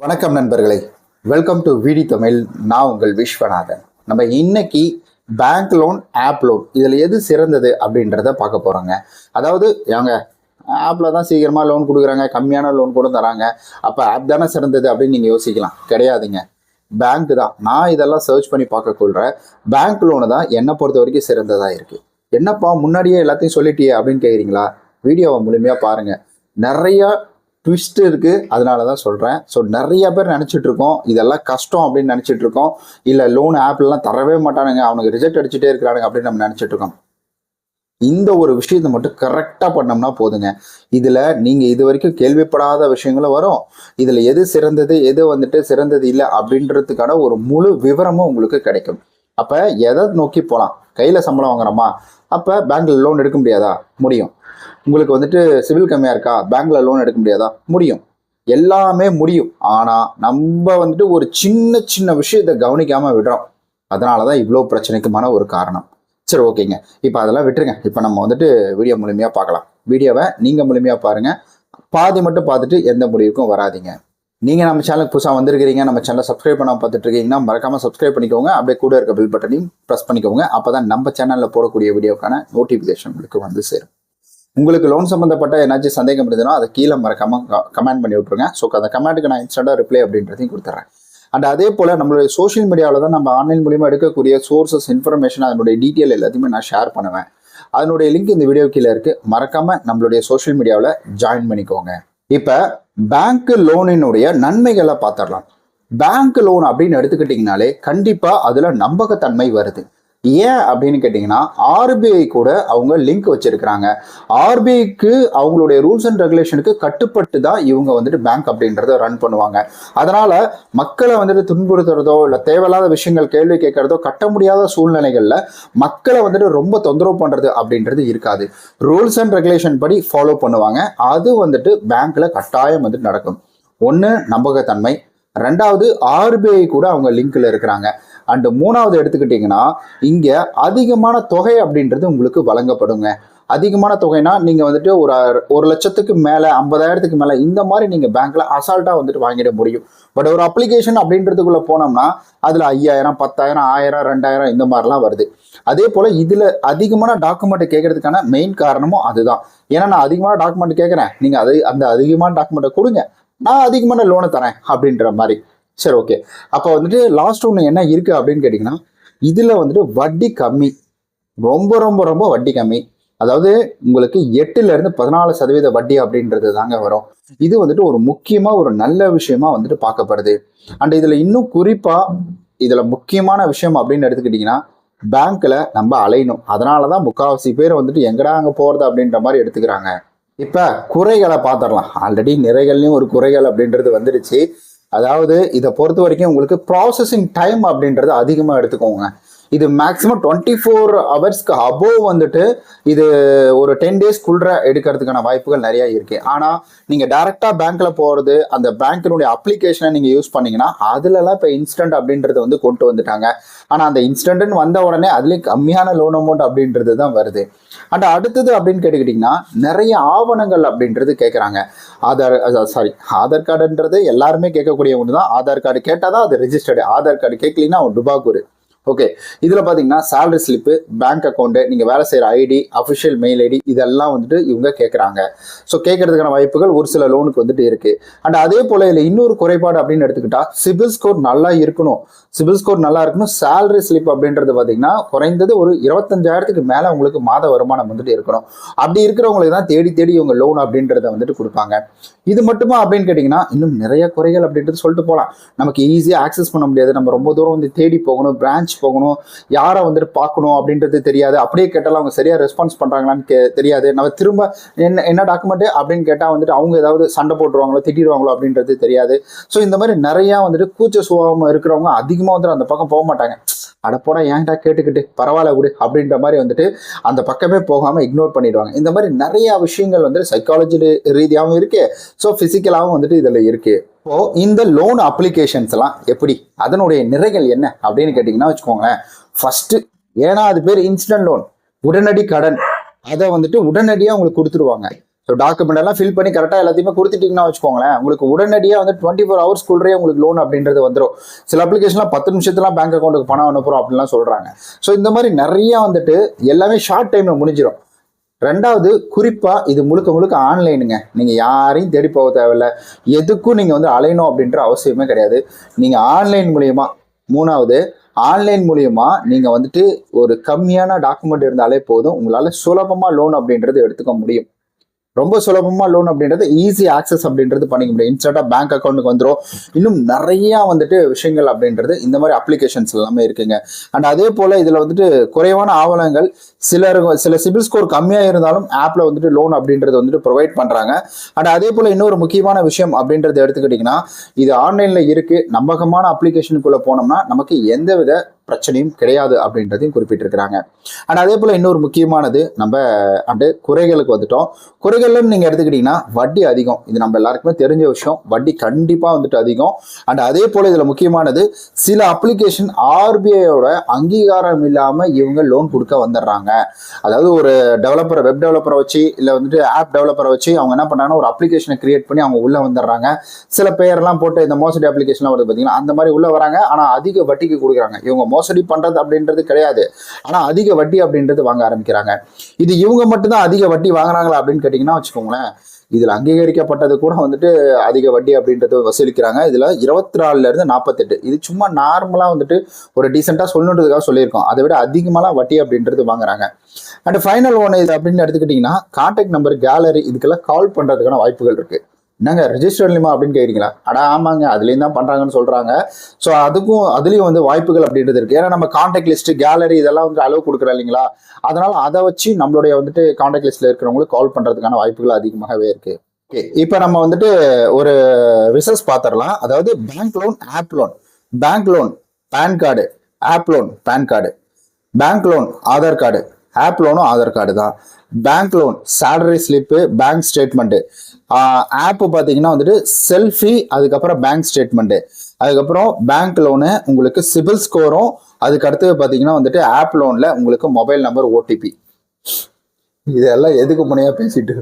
வணக்கம் நண்பர்களே. Welcome to விடி தமிழ் நான் உங்கள் விஸ்வநாதன். நம்ம இன்னைக்கு பேங்க் லோன் ஆப் லோன் இதில் எது சிறந்தது அப்படின்றத பார்க்க போகிறோங்க அதாவது ஏங்க ஆப்பில் தான் சீக்கிரமாக லோன் கொடுக்குறாங்க கம்மியான லோன் கூட தராங்க. அப்போ ஆப் தானே சிறந்தது அப்படின்னு நீங்கள் யோசிக்கலாம். கிடையாதுங்க. பேங்க் தான். நான் இதெல்லாம் சர்ச் பண்ணி பார்க்கக்குள்ள பேங்க் லோனு தான் என்னை பொறுத்த வரைக்கும் சிறந்ததாக இருக்குது என்னப்பா முன்னாடியே எல்லாத்தையும் சொல்லிட்டியே அப்படின்னு கேட்குறீங்களா வீடியோவை முழுமையாக பாருங்கள் நிறையா ட்விஸ்ட் இருக்கு. அதனால தான் சொல்கிறேன் ஸோ நிறைய பேர் நினச்சிட்டு இருக்கோம். இதெல்லாம் கஷ்டம் அப்படின்னு நினச்சிட்டு இருக்கோம். இல்லை லோன் ஆப்லாம் தரவே மாட்டானுங்க. அவனுக்கு ரிஜெக்ட் அடிச்சுட்டே இருக்கிறானுங்க அப்படின்னு நம்ம நினச்சிட்டு இருக்கோம். இந்த ஒரு விஷயத்தை மட்டும் கரெக்டாக பண்ணோம்னா போதுங்க. இதில் நீங்கள் இது வரைக்கும் கேள்விப்படாத விஷயங்களும் வரும். இதில் எது சிறந்தது எது வந்துட்டு சிறந்தது இல்லை அப்படின்றதுக்கான ஒரு முழு விவரமும் உங்களுக்கு கிடைக்கும். அப்போ எதை நோக்கி போகலாம் கையில் சம்பளம் வாங்குறோமா? அப்போ பேங்க்கில் லோன் எடுக்க முடியாதா? முடியும். உங்களுக்கு வந்துட்டு சிவில் கம்மியாக இருக்கா? பேங்க்கில் லோன் எடுக்க முடியாதா? முடியும். எல்லாமே முடியும். ஆனால் நம்ம வந்துட்டு ஒரு சின்ன சின்ன விஷயத்தை கவனிக்காமல் விடுறோம். அதனால தான் இவ்வளோ பிரச்சனைக்குமான ஒரு காரணம். சரி ஓகேங்க. இப்போ அதெல்லாம் விட்டுருங்க. இப்போ நம்ம வந்துட்டு வீடியோ முழுமையாக பார்க்கலாம். வீடியோவை நீங்கள் முழுமையாக பாருங்கள் பாதி மட்டும் பார்த்துட்டு எந்த முடிவுக்கும் வராதீங்க. நீங்கள் நம்ம சேனலுக்கு புதுசாக வந்திருக்கிறீங்க நம்ம சேனலை சப்ஸ்கிரைப் பண்ண பார்த்துட்டு இருக்கீங்கன்னா மறக்காமல் சப்ஸ்கிரைப் பண்ணிக்கோங்க. அப்படியே கூட இருக்க பில் பட்டனையும் ப்ரெஸ் பண்ணிக்கோங்க. அப்போ தான் நம்ம சேனலில் போடக்கூடிய வீடியோக்கான நோட்டிஃபிகேஷன் உங்களுக்கு வந்து சேரும். உங்களுக்கு லோன் சம்மந்தப்பட்ட ஏதாச்சும் சந்தேகம் இருந்ததுன்னா அதை கீழே மறக்காம கமெண்ட் பண்ணி விட்ருங்க ஸோ அந்த கமெண்ட்டுக்கு நான் இன்ஸ்டண்ட்டாக ரிப்ளை அப்படின்றதையும் கொடுத்துட்றேன் அண்ட் அதே போல் நம்மளுடைய சோஷியல் மீடியாவில் தான் நம்ம ஆன்லைன் மூலியமாக எடுக்கக்கூடிய சோர்சஸ் இன்ஃபர்மேஷன் அதனுடைய டீட்டெயில் எல்லாத்தையுமே நான் ஷேர் பண்ணுவேன். அதனுடைய லிங்க் இந்த வீடியோ கீழே இருக்குது மறக்காமல் நம்மளுடைய சோஷியல் மீடியாவில் ஜாயின் பண்ணிக்கோங்க. இப்போ பேங்க் லோனினுடைய நன்மைகளை பார்த்துடலாம். பேங்க் லோன் அப்படின்னு எடுத்துக்கிட்டிங்கனாலே கண்டிப்பாக அதில் நம்பகத்தன்மை வருது. ஏன் அப்படின்னு கேட்டிங்கன்னா ஆர்பிஐ கூட அவங்க லிங்க் வச்சிருக்கிறாங்க. ஆர்பிஐக்கு அவங்களுடைய ரூல்ஸ் அண்ட் ரெகுலேஷனுக்கு கட்டுப்பட்டு தான் இவங்க வந்துட்டு பேங்க் அப்படின்றத ரன் பண்ணுவாங்க. அதனால மக்களை வந்துட்டு துன்புறுத்துறதோ இல்லை தேவையில்லாத விஷயங்கள் கேள்வி கேட்கறதோ கட்ட முடியாத சூழ்நிலைகளில் மக்களை வந்துட்டு ரொம்ப தொந்தரவு பண்ணுறது அப்படின்றது இருக்காது. ரூல்ஸ் அண்ட் ரெகுலேஷன் படி ஃபாலோ பண்ணுவாங்க. அது வந்துட்டு பேங்க்ல கட்டாயம் வந்துட்டு நடக்கும். ஒன்று நம்பகத்தன்மை. ரெண்டாவது ஆர்பிஐ கூட அவங்க லிங்க்ல இருக்கிறாங்க. அண்டு மூணாவது எடுத்துக்கிட்டிங்கன்னா இங்கே அதிகமான தொகை அப்படின்றது உங்களுக்கு வழங்கப்படுங்க. அதிகமான தொகைனா நீங்கள் வந்துட்டு ஒரு ஒரு லட்சத்துக்கு மேலே ஐம்பதாயிரத்துக்கு மேலே இந்த மாதிரி நீங்கள் பேங்க்கில் அசால்ட்டாக வந்துட்டு வாங்கிட முடியும். பட் ஒரு அப்ளிகேஷன் அப்படின்றதுக்குள்ளே போனோம்னா அதில் ஐயாயிரம் பத்தாயிரம் ஆயிரம் ரெண்டாயிரம் இந்த மாதிரிலாம் வருது. அதே போல் இதில் அதிகமான டாக்குமெண்ட் கேட்கறதுக்கான மெயின் காரணமும் அதுதான். ஏன்னா நான் அதிகமான டாக்குமெண்ட் கேட்குறேன் நீங்கள் அது அந்த அதிகமான டாக்குமெண்ட்டை கொடுங்க. நான் அதிகமான லோனை தரேன் அப்படின்ற மாதிரி. சரி ஓகே அப்போ வந்துட்டு லாஸ்ட் ஒன்று என்ன இருக்குது அப்படின்னு கேட்டிங்கன்னா இதில் வந்துட்டு வட்டி கம்மி. ரொம்ப ரொம்ப ரொம்ப வட்டி கம்மி. அதாவது உங்களுக்கு எட்டுல இருந்து பதினாலு சதவீத வட்டி அப்படின்றது தாங்க வரும். இது வந்துட்டு ஒரு முக்கியமா ஒரு நல்ல விஷயமா வந்துட்டு பார்க்கப்படுது. அண்ட் இதுல இன்னும் குறிப்பா இதுல முக்கியமான விஷயம் அப்படின்னு எடுத்துக்கிட்டிங்கன்னா பேங்க்ல நம்ம அலையணும். அதனாலதான் முக்காவாசி பேர் வந்துட்டு எங்கடா அங்கே போறது அப்படின்ற மாதிரி எடுத்துக்கிறாங்க. இப்போ குறைகளை பார்த்துடலாம். ஆல்ரெடி நிறைகள்லையும் ஒரு குறைகள் அப்படின்றது வந்துடுச்சு. அதாவது இதை பொறுத்த வரைக்கும் உங்களுக்கு ப்ராசஸிங் டைம் அப்படின்றது அதிகமாக எடுத்துக்கோங்க. இது மேக்ஸிமம் டுவெண்ட்டி ஃபோர் ஹவர்ஸ்க்கு அபோவ் வந்துட்டு இது ஒரு டென் டேஸ்க்குள்ள எடுக்கிறதுக்கான வாய்ப்புகள் நிறைய இருக்கு. ஆனால் நீங்கள் டேரெக்டாக பேங்க்கில் போகிறது அந்த பேங்க்கினுடைய அப்ளிகேஷனை நீங்கள் யூஸ் பண்ணீங்கன்னா அதுலலாம் இப்போ இன்ஸ்டன்ட் அப்படின்றது வந்து கொண்டு வந்துட்டாங்க. ஆனால் அந்த இன்ஸ்டன்ட்னு வந்த உடனே அதுலேயும் கம்மியான லோன் அமௌண்ட் அப்படின்றது தான் வருது. அண்ட் அடுத்தது அப்படின்னு கேட்டுக்கிட்டிங்கன்னா நிறைய ஆவணங்கள் அப்படின்றது கேட்குறாங்க ஆதார் சாரி ஆதார் கார்டுன்றது எல்லாருமே கேட்கக்கூடிய ஒன்று தான். ஆதார் கார்டு கேட்டால் தான் அது ரிஜிஸ்டர்டு ஆதார் கார்டு கேட்கலின்னா அவன் டுபாக்கூர் ஓகே இதில் பார்த்தீங்கன்னா சேலரி ஸ்லிப்பு பேங்க் அக்கௌண்ட்டு நீங்கள் வேலை செய்கிற ஐடி அஃபிஷியல் மெயில் ஐடி இதெல்லாம் வந்துட்டு இவங்க கேட்குறாங்க ஸோ கேட்கறதுக்கான வாய்ப்புகள் ஒரு சில லோனுக்கு வந்துட்டு இருக்குது அண்ட் அதே போல் இதில் இன்னொரு குறைபாடு அப்படின்னு எடுத்துக்கிட்டா சிபில் ஸ்கோர் நல்லா இருக்கணும். சிபில் ஸ்கோர் நல்லா இருக்கணும். சேலரி ஸ்லிப் அப்படின்றது பார்த்தீங்கன்னா குறைந்தது ஒரு இருபத்தஞ்சாயிரத்துக்கு மேலே உங்களுக்கு மாத வருமானம் வந்துட்டு இருக்கணும். அப்படி இருக்கிறவங்களுக்கு தான் தேடி தேடி இவங்க லோன் அப்படின்றத வந்துட்டு கொடுப்பாங்க. இது மட்டுமா அப்படின்னு கேட்டிங்கன்னா இன்னும் நிறைய குறைகள் அப்படின்றது சொல்லிட்டு போகலாம் நமக்கு ஈஸியாக ஆக்சஸ் பண்ண முடியாது. நம்ம ரொம்ப தூரம் வந்து தேடி போகணும். பிரான்ச் போகணும் யாரை வந்துட்டு பார்க்கணும் அப்படின்றது தெரியாது. அப்படியே கேட்டாலும் அவங்க சரியாக ரெஸ்பான்ஸ் பண்ணுறாங்களான்னு கே தெரியாது. நம்ம திரும்ப என்ன என்ன டாக்குமெண்ட்டு அப்படின்னு கேட்டால் வந்துட்டு அவங்க ஏதாவது சண்டை போட்டுருவாங்களோ திட்டிடுவாங்களோ அப்படின்றது தெரியாது. ஸோ இந்த மாதிரி நிறையா வந்துட்டு கூச்ச சுபாவம் இருக்கிறவங்க அதிகமாக வந்துட்டு அந்த பக்கம் போக மாட்டாங்க. அடப்போடா ஏன்டா கேட்டுக்கிட்டு? பரவாயில்ல விடு அப்படின்ற மாதிரி வந்துட்டு அந்த பக்கமே போகாமல் இக்னோர் பண்ணிடுவாங்க. இந்த மாதிரி நிறைய விஷயங்கள் வந்துட்டு சைக்காலஜி ரீதியாகவும் இருக்கு. ஸோ ஃபிசிக்கலாகவும் வந்துட்டு இதில் இருக்கு. இப்போ இந்த லோன் அப்ளிகேஷன்ஸ் எல்லாம் எப்படி? அதனுடைய நிறைகள் என்ன? அப்படின்னு கேட்டிங்கன்னா வச்சுக்கோங்களேன். ஃபர்ஸ்ட் ஏன்னா அது பேர் இன்ஸ்டன்ட் லோன் உடனடி கடன். அதை வந்துட்டு உடனடியாக உங்களுக்கு கொடுத்துருவாங்க. ஸோ டாக்குமெண்ட் எல்லாம் ஃபில் பண்ணி கரெக்டாக எல்லாத்தையுமே கொடுத்துட்டீங்கன்னா வச்சுக்கோங்களேன் உங்களுக்கு உடனடியாக வந்து டுவெண்ட்டி ஃபோர் ஹவர்ஸ்க்குள்ளே உங்களுக்கு லோன் அப்படின்றது வந்துடும் சில அப்ளிகேஷன்லாம் பத்து நிமிஷத்துலாம் பேங்க் அக்கௌண்ட்டுக்கு பணம் அனுப்புகிறோம் அப்படின்லாம் சொல்கிறாங்க ஸோ இந்த மாதிரி நிறைய வந்துட்டு எல்லாமே ஷார்ட் டைமில் முடிஞ்சிடும் ரெண்டாவது குறிப்பாக இது முழுக்க முழுக்க ஆன்லைனுங்க நீங்கள் யாரையும் தேடி போக தேவையில்ல. எதுக்கும் நீங்கள் வந்து அலையணும் அப்படின்ற அவசியமே கிடையாது. நீங்கள் ஆன்லைன் மூலயமா மூணாவது ஆன்லைன் மூலியமா நீங்கள் வந்துட்டு ஒரு கம்மியான டாக்குமெண்ட் இருந்தாலே போதும். உங்களால் சுலபமாக லோன் அப்படின்றது எடுத்துக்க முடியும். ரொம்ப சுலபமாக லோன் அப்படின்றது ஈஸி ஆக்சஸ் அப்படின்றது பண்ணிக்க முடியும். இன்ஸ்டண்ட்டாக பேங்க் அக்கௌண்ட்டுக்கு வந்துடும் இன்னும் நிறையா வந்துட்டு விஷயங்கள் அப்படின்றது இந்த மாதிரி அப்ளிகேஷன்ஸ் எல்லாமே இருக்குங்க. அண்ட் அதே போல் இதில் வந்துட்டு குறைவான ஆவணங்கள் சிலர் சில சிபில் ஸ்கோர் கம்மியாக இருந்தாலும் ஆப்பில் வந்துட்டு லோன் அப்படின்றது வந்துட்டு ப்ரொவைட் பண்ணுறாங்க அண்ட் அதே போல் இன்னொரு முக்கியமான விஷயம் அப்படின்றது எடுத்துக்கிட்டிங்கன்னா இது ஆன்லைனில் இருக்குது நம்பகமான அப்ளிகேஷனுக்குள்ளே போனோம்னா நமக்கு எந்தவித பிரச்சனையும் கிடையாது அப்படின்றதையும் குறிப்பிட்டிருக்கிறாங்க. அண்ட் அதே போல் இன்னொரு முக்கியமானது நம்ம அண்டு குறைகளுக்கு வந்துட்டோம். குறைகள்னு நீங்கள் எடுத்துக்கிட்டிங்கன்னா வட்டி அதிகம். இது நம்ம எல்லாருக்குமே தெரிஞ்ச விஷயம். வட்டி கண்டிப்பாக வந்துட்டு அதிகம். அண்ட் அதே போல் இதில் முக்கியமானது சில அப்ளிகேஷன் ஆர்பிஐயோட அங்கீகாரம் இல்லாமல் இவங்க லோன் கொடுக்க வந்துடுறாங்க. அதாவது ஒரு டெவலப்பரை வெப் டெவலப்பரை வச்சு இல்லை வந்துட்டு ஆப் டெவலப்பரை வச்சு அவங்க என்ன பண்ணுறாங்கன்னா ஒரு அப்ளிகேஷனை கிரியேட் பண்ணி அவங்க உள்ளே வந்துடுறாங்க. சில பேர்லாம் போட்டு இந்த மோசடி அப்ளிகேஷன்லாம் வருது பார்த்தீங்கன்னா அந்த மாதிரி உள்ளே வராங்க. ஆனால் அதிக வட்டிக்கு கொடுக்குறாங்க. இவங்க மோசடி பண்ணுறது அப்படின்றது கிடையாது. ஆனால் அதிக வட்டி அப்படின்றது வாங்க ஆரம்பிக்கிறாங்க. இது இவங்க மட்டும்தான் அதிக வட்டி வாங்குறாங்களா அப்படின்னு கேட்டிங்கன்னா வச்சுக்கோங்களேன். இதில் அங்கீகரிக்கப்பட்டது கூட வந்துட்டு அதிக வட்டி அப்படின்றது வசூலிக்கிறாங்க. இதில் இருபத்தி நாலுலேருந்து நாற்பத்தெட்டு இது சும்மா நார்மலாக வந்துட்டு ஒரு டீசெண்டாக சொல்லணுன்றதுக்காக சொல்லியிருக்கோம். அதை விட அதிகமாலாம் வட்டி அப்படின்றது வாங்குறாங்க. அண்ட் ஃபைனல் ஒன் இது அப்படின்னு எடுத்துக்கிட்டிங்கன்னா கான்டாக்ட் நம்பர் கேலரி இதுக்கெல்லாம் கால் பண்ணுறதுக்கான வாய்ப்புகள் இருக்குது என்னங்க ரெஜிஸ்டர் இல்லைமா அப்படின்னு கேட்குறீங்களா அடா ஆமாங்க அதுலேயும் தான் பண்ணுறாங்கன்னு சொல்கிறாங்க ஸோ அதுக்கும் அதுலேயும் வந்து வாய்ப்புகள் அப்படின்றது இருக்குது ஏன்னா நம்ம காண்டாக்ட் லிஸ்ட் கேலரி இதெல்லாம் வந்து அளவு கொடுக்குறோம் இல்லைங்களா? அதனால் அதை வச்சு நம்மளுடைய வந்துட்டு காண்டாக்ட் லிஸ்ட்டில் இருக்கிறவங்களுக்கு கால் பண்ணுறதுக்கான வாய்ப்புகள் அதிகமாகவே இருக்குது ஓகே இப்போ நம்ம வந்துட்டு ஒரு ரிசர்ச் பார்த்துடலாம் அதாவது bank loan app loan bank loan pan card app loan pan card bank loan Aadhaar card app லோனும் Aadhaar card தான். Bank loan salary slip bank statement app பார்த்தீங்கன்னா வந்துட்டு செல்ஃபி அதுக்கப்புறம் பேங்க் ஸ்டேட்மெண்ட்டு அதுக்கப்புறம் பேங்க் லோனு உங்களுக்கு CIBIL ஸ்கோரும் அதுக்கு அடுத்தது பார்த்தீங்கன்னா வந்துட்டு ஆப் லோனில் உங்களுக்கு மொபைல் நம்பர் ஓடிபி இதெல்லாம் எதுக்கு முனையாக பேசிட்டு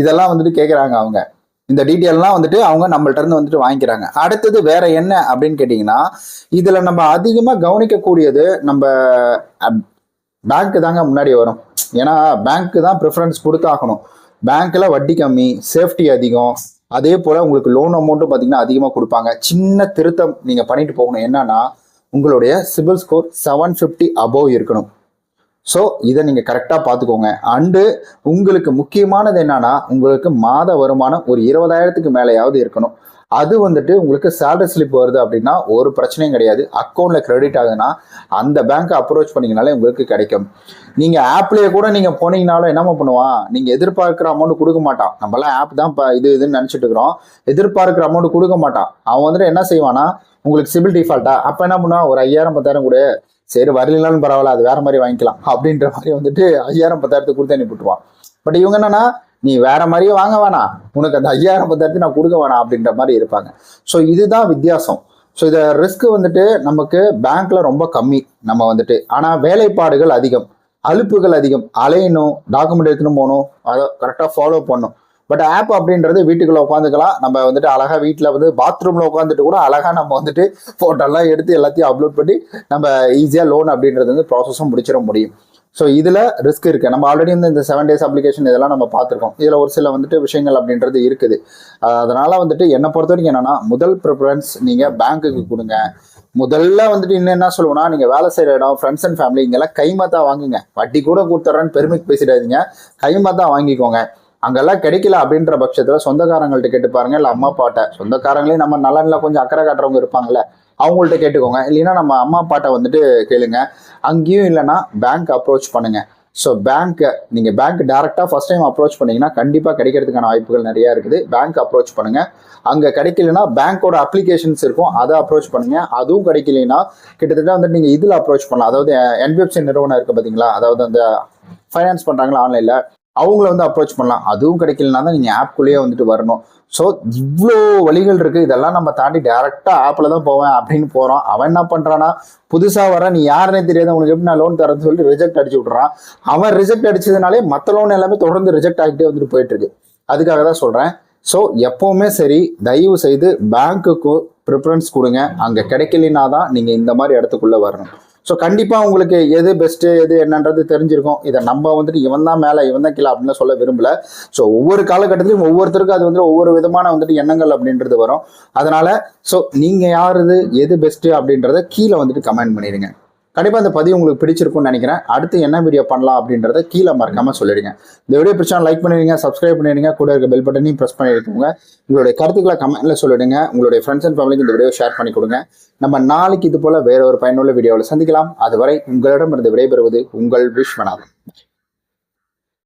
இதெல்லாம் வந்துட்டு கேட்குறாங்க அவங்க. இந்த டீட்டெயில்லாம் வந்துட்டு அவங்க நம்மள்ட்ட இருந்து வந்துட்டு வாங்கிக்கிறாங்க. அடுத்தது வேற என்ன அப்படின்னு கேட்டிங்கன்னா இதில் நம்ம அதிகமாக கவனிக்கக்கூடியது நம்ம பேங்க்கு தாங்க முன்னாடி வரும். ஏன்னா பேங்க்கு தான் ப்ரிஃபரன்ஸ் கொடுத்தாகணும். பேங்க்கில் வட்டி கம்மி சேஃப்டி அதிகம். அதே போல் உங்களுக்கு லோன் அமௌண்ட்டும் பார்த்தீங்கன்னா அதிகமாக கொடுப்பாங்க. சின்ன திருத்தம் நீங்கள் பண்ணிட்டு போகணும். என்னன்னா உங்களுடைய CIBIL score seven fifty above இருக்கணும். ஸோ இதை நீங்கள் கரெக்டாக பார்த்துக்கோங்க அண்டு உங்களுக்கு முக்கியமானது என்னன்னா உங்களுக்கு மாத வருமானம் ஒரு இருபதாயிரத்துக்கு மேலேயாவது இருக்கணும். அது வந்துட்டு உங்களுக்கு சேலரி ஸ்லிப் வருது அப்படின்னா ஒரு பிரச்சனையும் கிடையாது. அக்கௌண்ட்டில் கிரெடிட் ஆகுதுன்னா அந்த பேங்க்கை அப்ரோச் பண்ணிங்கனாலே உங்களுக்கு கிடைக்கும். நீங்கள் ஆப்லேயே கூட நீங்கள் போனீங்கனாலும் என்னம்மா பண்ணுவான்? நீங்கள் எதிர்பார்க்குற அமௌண்ட் கொடுக்க மாட்டான். நம்மளாம் ஆப் தான் இப்போ இது இதுன்னு நினச்சிட்டு இருக்கிறோம். எதிர்பார்க்குற அமௌண்ட் கொடுக்க மாட்டான். அவன் வந்துட்டு என்ன செய்வானா உங்களுக்கு சிபில் டிஃபால்ட்டா அப்போ என்ன பண்ணுவான்? ஒரு ஐயாயிரம் பத்தாயிரம் கூட. சரி வரலனாலும் பரவாயில்ல அது வேற மாதிரி வாங்கிக்கலாம். அப்படின்ற மாதிரி வந்துட்டு ஐயாயிரம் பத்தாயிரத்துக்கு கொடுத்து அனுப்பிட்டுருவான் பட் இவங்க என்னன்னா நீ வேற மாதிரியே வாங்க வேணாம் உனக்கு அந்த ஐயாயிரம் பத்தாயிரத்தி நான் கொடுக்க வேணாம் அப்படின்ற மாதிரி இருப்பாங்க. ஸோ இதுதான் வித்தியாசம். ஸோ இதை ரிஸ்க் வந்துட்டு நமக்கு பேங்க்ல ரொம்ப கம்மி நம்ம வந்துட்டு. ஆனால் வேலைப்பாடுகள் அதிகம். அலுப்புகள் அதிகம். அலையணும் டாக்குமெண்ட் எடுத்துன்னு போகணும். அதை கரெக்டாக ஃபாலோ பண்ணும் பட் ஆப் அப்படின்றது வீட்டுக்குள்ள உட்காந்துக்கலாம். நம்ம வந்துட்டு அழகாக வீட்டில் வந்து பாத்ரூமில் உட்காந்துட்டு கூட அழகாக நம்ம வந்துட்டு ஃபோட்டோலாம் எடுத்து எல்லாத்தையும் அப்லோட் பண்ணி நம்ம ஈஸியாக லோன் அப்படின்றது வந்து ப்ராசஸும் முடிச்சிட முடியும். ஸோ இதில் ரிஸ்க் இருக்குது நம்ம ஆல்ரெடி வந்து இந்த செவன் டேஸ் அப்ளிகேஷன் இதெல்லாம் நம்ம பார்த்துருக்கோம். இதில் ஒரு சில வந்துட்டு விஷயங்கள் அப்படின்றது இருக்குது. அதனால் வந்துட்டு என்னை பொறுத்த வரைக்கும் என்னென்னா முதல் ப்ரிஃபரன்ஸ் நீங்கள் பேங்க்குக்கு கொடுங்க. முதல்ல வந்துட்டு இன்னும் என்ன சொல்லுவோம்னா நீங்கள் வேலை செய்கிற இடம் ஃப்ரெண்ட்ஸ் அண்ட் ஃபேமிலி இங்கெல்லாம் கைமாத்தா வாங்குங்க. வட்டி கூட கொடுத்துட்றேன்னு பெருமைக்கு பேசிடாதீங்க. கைமாத்தா வாங்கிக்கோங்க. அங்கெல்லாம் கிடைக்கல அப்படின்ற பட்சத்தில் சொந்தக்காரங்கள்ட்ட கேட்டு பாருங்க. இல்லை அம்மா அப்பாட்ட. சொந்தக்காரங்களே நம்ம நலனில் கொஞ்சம் அக்கறை காட்டுறவங்க இருப்பாங்கல்ல. அவங்கள்ட்ட கேட்டுக்கோங்க. இல்லைன்னா நம்ம அம்மா அப்பாட்ட வந்துட்டு கேளுங்க. அங்கேயும் இல்லைன்னா பேங்க் அப்ரோச் பண்ணுங்க. ஸோ பேங்க்கை நீங்கள் பேங்க் டேரெக்டாக ஃபஸ்ட் டைம் அப்ரோச் பண்ணீங்கன்னா கண்டிப்பாக கிடைக்கிறதுக்கான வாய்ப்புகள் நிறையா இருக்குது. பேங்க் அப்ரோச் பண்ணுங்க. அங்கே கிடைக்கலனா பேங்க்கோட அப்ளிகேஷன்ஸ் இருக்கும். அதை அப்ரோச் பண்ணுங்க. அதுவும் கிடைக்கலனா கிட்டத்தட்ட வந்துட்டு நீங்கள் இதில் அப்ரோச் பண்ணலாம். அதாவது என்பிஎஃப்சி நிறுவனம் இருக்குது பார்த்தீங்களா அதாவது அந்த ஃபைனான்ஸ் பண்ணுறாங்களா ஆன்லைனில் அவங்கள வந்து அப்ரோச் பண்ணலாம். அதுவும் கிடைக்கலனா தான் நீங்கள் ஆப்குள்ளேயே வந்துட்டு வரணும். ஸோ இவ்வளோ வழிகள் இருக்குது இதெல்லாம் நம்ம தாண்டி டேரெக்டாக ஆப்பில் தான் போவேன் அப்படின்னு போகிறோம் அவன் என்ன பண்ணுறான்னா புதுசாக வர நீ யாருனே தெரியாது. உனக்கு எப்படி நான் லோன் தரேன்னு சொல்லி ரிஜெக்ட் அடிச்சு விட்றான் அவன் ரிஜெக்ட் அடிச்சதுனாலே மற்ற லோன் எல்லாமே தொடர்ந்து ரிஜெக்ட் ஆகிட்டே வந்துட்டு போயிட்டு இருக்கு. அதுக்காக தான் சொல்கிறேன் ஸோ எப்போவுமே சரி தயவு செய்து பேங்க்குக்கு ப்ரிஃபரன்ஸ் கொடுங்க. அங்கே கிடைக்கலனா தான் நீங்கள் இந்த மாதிரி இடத்துக்குள்ளே வரணும். ஸோ கண்டிப்பாக உங்களுக்கு எது பெஸ்ட்டு எது என்னன்றது தெரிஞ்சிருக்கும். இதை நம்ம வந்துட்டு இவன் தான் மேலே இவன் தான் கீழே அப்படின்னு சொல்ல விரும்பல. ஸோ ஒவ்வொரு காலகட்டத்திலையும் ஒவ்வொருத்தருக்கும் அது வந்துட்டு ஒவ்வொரு விதமான வந்துட்டு எண்ணங்கள் அப்படின்றது வரும். அதனால ஸோ நீங்கள் யாருது எது பெஸ்ட்டு அப்படின்றத கீழே வந்துட்டு கமெண்ட் பண்ணிடுங்க. கண்டிப்பாக இந்த பதிவு உங்களுக்கு பிடிச்சிருக்கும்னு நினைக்கிறேன். அடுத்து என்ன வீடியோ பண்ணலாம் அப்படின்றத கீழே மறக்காமல் சொல்லிடுங்க. இந்த வீடியோ பிடிச்சா லைக் பண்ணிடுங்க சப்ஸ்கிரைப் பண்ணிடுங்க கூட இருக்க பெல் பட்டனையும் ப்ரெஸ் பண்ணிருக்கோங்க உங்களுடைய கருத்துக்களை கமெண்ட்ல சொல்லிடுங்க. உங்களுடைய ஃப்ரெண்ட்ஸ் அண்ட் ஃபேமிலிக்கு இந்த வீடியோ ஷேர் பண்ணி கொடுங்க. நம்ம நாளைக்கு இது போல வேற ஒரு பயனுள்ள வீடியோவில் சந்திக்கலாம். அதுவரை உங்களிடம் இருந்து விடைபெறுவது உங்கள் விஸ்வநாதன்.